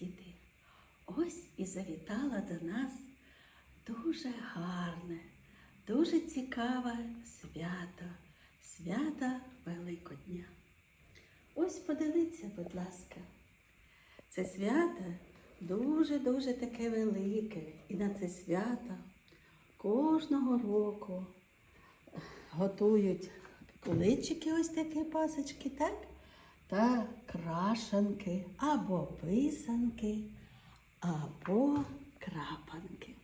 діти, ось і завітала до нас дуже гарне, дуже цікаве свято, свято Великодня. Ось подивіться, будь ласка, це свято дуже-дуже таке велике. І на це свято кожного року готують куличики, ось такі пасочки, так? Та крашанки, або писанки, або крапанки.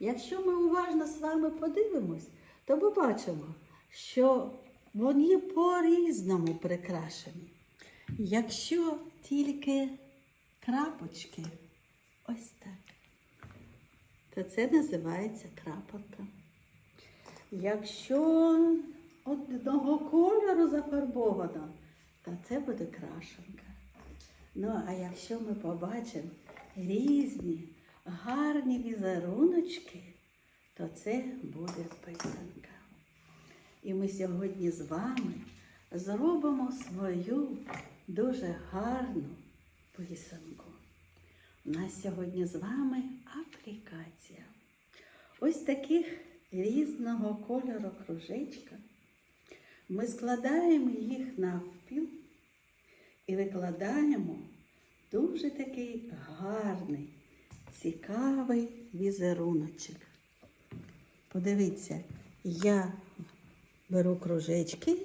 Якщо ми уважно з вами подивимось, то побачимо, що вони по-різному прикрашені. Якщо тільки крапочки, ось так, то це називається крапанка. Якщо одного кольору зафарбовано, то це буде крашенка. Ну, а якщо ми побачимо різні гарні візеруночки, то це буде писанка. І ми сьогодні з вами зробимо свою дуже гарну писанку. У нас сьогодні з вами аплікація. Ось таких різного кольору кружечка. Ми складаємо їх навпіл і викладаємо дуже такий гарний, цікавий візеруночок. Подивіться, я беру кружечки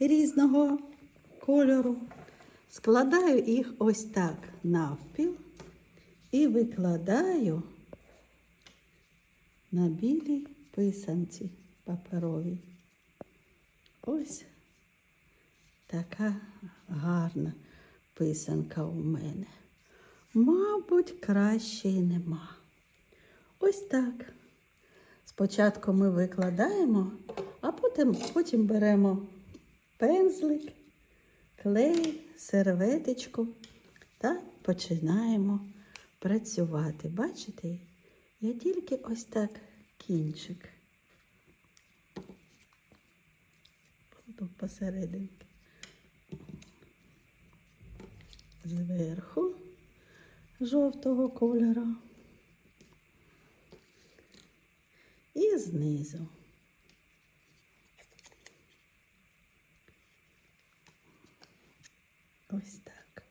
різного кольору, складаю їх ось так навпіл і викладаю на білій писанці паперовій. Ось така гарна писанка у мене. Мабуть, краще й нема. Ось так. Спочатку ми викладаємо, а потім, потім беремо пензлик, клей, серветочку та починаємо працювати. Бачите? Я тільки ось так кінчик. Буду посерединки. Зверху жовтого кольору. І знизу. Ось так.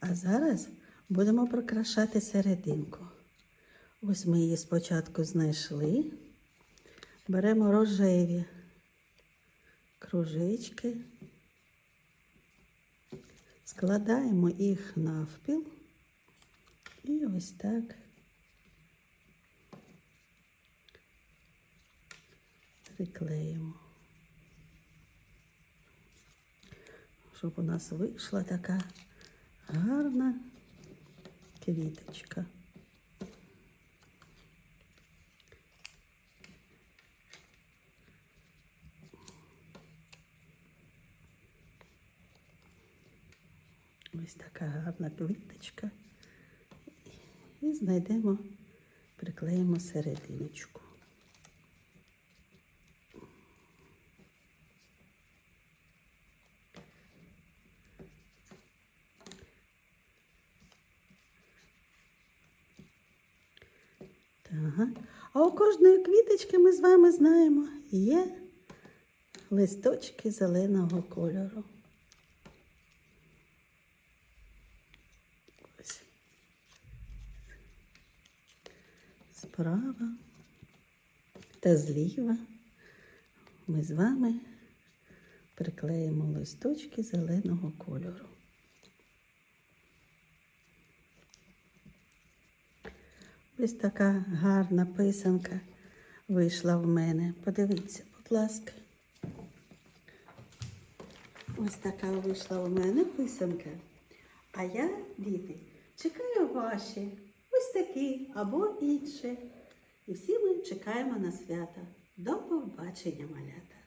А зараз будемо прикрашати серединку. Ось ми її спочатку знайшли. Беремо рожеві кружечки, складаємо їх навпіл і ось так приклеїмо, щоб у нас вийшла така гарна квіточка. Ось така гарна квіточка. І знайдемо, приклеїмо серединочку. А у кожної квіточки ми з вами знаємо, є листочки зеленого кольору. Ось. Справа та зліва ми з вами приклеїмо листочки зеленого кольору. Ось така гарна писанка вийшла в мене. Подивіться, будь ласка. Ось така вийшла в мене писанка. А я, діти, чекаю ваші. Ось такі або інше. І всі ми чекаємо на свята. До побачення, малята!